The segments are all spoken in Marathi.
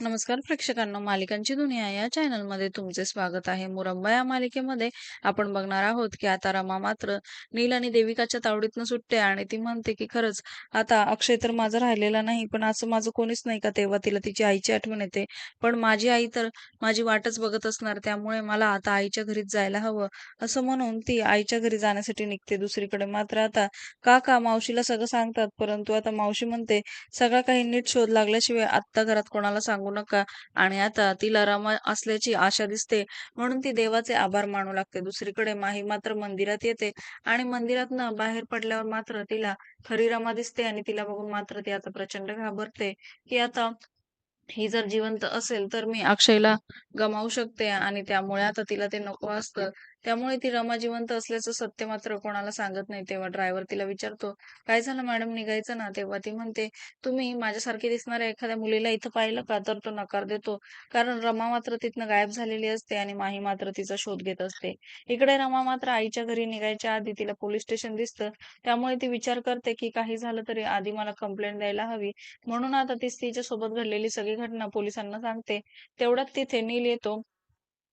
नमस्कार प्रेक्षकांना मालिकांची दुनिया या चॅनलमध्ये तुमचे स्वागत आहे. मुरंबा या मालिकेमध्ये आपण बघणार आहोत की आता रमा मात्र नील आणि देविकाच्या तावडीतनं सुटते आणि ती म्हणते की खरंच आता अक्षय तर माझं राहिलेला नाही पण असं माझं कोणीच नाही का? तेव्हा तिला तिची आईची आठवण येते. पण माझी आई तर माझी वाटच बघत असणार त्यामुळे मला आता आईच्या घरीच जायला हवं. असं म्हणून ती आईच्या घरी जाण्यासाठी निघते. दुसरीकडे मात्र आता काका मावशीला सगळं सांगतात परंतु आता मावशी म्हणते सगळं काही नीट शोध लागल्याशिवाय आत्ता घरात कोणाला सांगू नका आणि आता तिला रमा असल्याची आशा दिसते. म्हणून ती देवाचे आभार मानू लागते. दुसरीकडे माही मात्र मंदिरात येते आणि मंदिरातनं बाहेर पडल्यावर मात्र तिला खरी रमा दिसते आणि तिला बघून मात्र ती आता प्रचंड घाबरते. की आता ही जर जिवंत असेल तर मी अक्षयला गमावू शकते आणि त्यामुळे आता तिला ते नको असतं. त्यामुळे ती रमा जिवंत असल्याचं सत्य मात्र कोणाला सांगत नाही. तेव्हा ड्रायव्हर तिला विचारतो काय झालं मॅडम निघायचं ना? तेव्हा ती म्हणते तुम्ही माझ्यासारखी दिसणाऱ्या एखाद्या मुलीला इथं पाहिलं का? तर तो नकार देतो. कारण रमा मात्र तिथनं गायब झालेली असते आणि माही मात्र तिचा शोध घेत असते. इकडे रमा मात्र आईच्या घरी निघायच्या आधी तिला पोलीस स्टेशन दिसतं. त्यामुळे ती विचार करते की काही झालं तरी आधी मला कंप्लेंट द्यायला हवी. म्हणून आता ती तिच्या सोबत घडलेली सगळी घटना पोलिसांना सांगते. तेवढ्यात तिथे नील येतो.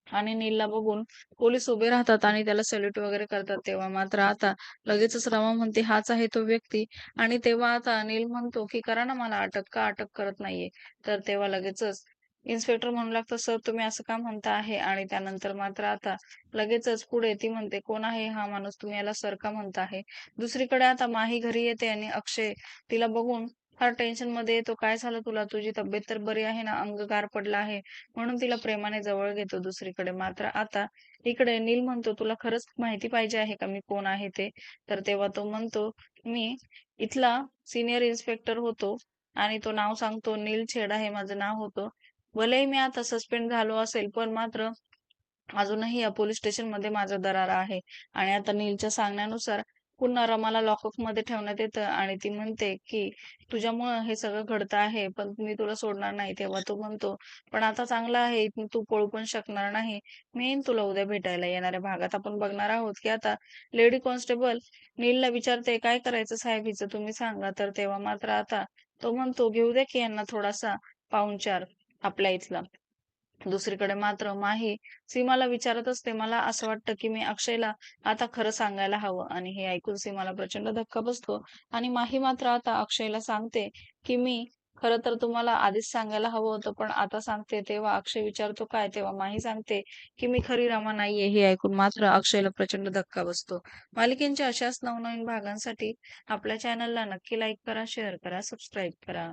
आणि नीलला बघून पोलीस उभे राहतात आणि त्याला सल्यूट वगैरे करतात. तेव्हा मात्र आता लगेचच रमा म्हणते हाच आहे तो व्यक्ती. आणि तेव्हा आता नील म्हणतो की करा ना मला अटक का अटक करत नाहीये. तर तेव्हा लगेचच इन्स्पेक्टर म्हणू लागतात सर तुम्ही असं का म्हणता आहे? आणि त्यानंतर मात्र आता लगेचच पुढे ती म्हणते कोण आहे हा माणूस? तुम्ही याला सर का म्हणता आहे? दुसरीकडे आता माही घरी येते आणि अक्षय तिला बघून फार टेन्शनमध्ये येतो. काय झालं तुला? तुझी तब्येत तर बरी आहे ना? अंग गार पडला आहे. म्हणून तिला प्रेमाने जवळ घेतो दुसरीकडे. मात्र आता इकडे नील म्हणतो तुला खरंच माहिती पाहिजे आहे का मी कोण आहे ते? तर तेव्हा तो म्हणतो मी इथला सिनियर इन्स्पेक्टर होतो आणि तो नाव सांगतो नील छेडा हे माझं नाव होतं. भलेही मी आता सस्पेंड झालो असेल पण मात्र अजूनही या पोलीस स्टेशनमध्ये माझा दरारा आहे. आणि आता नीलच्या सांगण्यानुसार पुन्हा रमाला लॉकअपमध्ये ठेवण्यात येतं आणि ती म्हणते की तुझ्यामुळं हे सगळं घडतं आहे पण मी तुला सोडणार नाही. तेव्हा तो म्हणतो पण आता चांगला आहे तू पळू पण शकणार नाही. मी येईन तुला उद्या भेटायला येणाऱ्या भागात. आपण बघणार आहोत की आता लेडी कॉन्स्टेबल नीलला विचारते काय करायचं साहेब हिचं? तुम्ही सांगा. तर तेव्हा मात्र आता तो म्हणतो घेऊ दे की यांना थोडासा पाहुणचार आपल्या इथला. दुसरीकडे मात्र माही सीमाला विचारत असते मला असं वाटतं की मी अक्षयला आता खरं सांगायला हवं. आणि हे ऐकून सीमाला प्रचंड धक्का बसतो आणि माही मात्र आता अक्षयला सांगते की मी खरं तर तुम्हाला आधीच सांगायला हवं होतं पण आता सांगते तेव्हा अक्षय विचारतो काय तेव्हा माही सांगते की मी खरी रमा नाहीये. हे ऐकून मात्र अक्षयला प्रचंड धक्का बसतो. मालिकेंच्या अशाच नवनवीन भागांसाठी आपल्या चॅनलला नक्की लाईक करा शेअर करा सबस्क्राईब करा.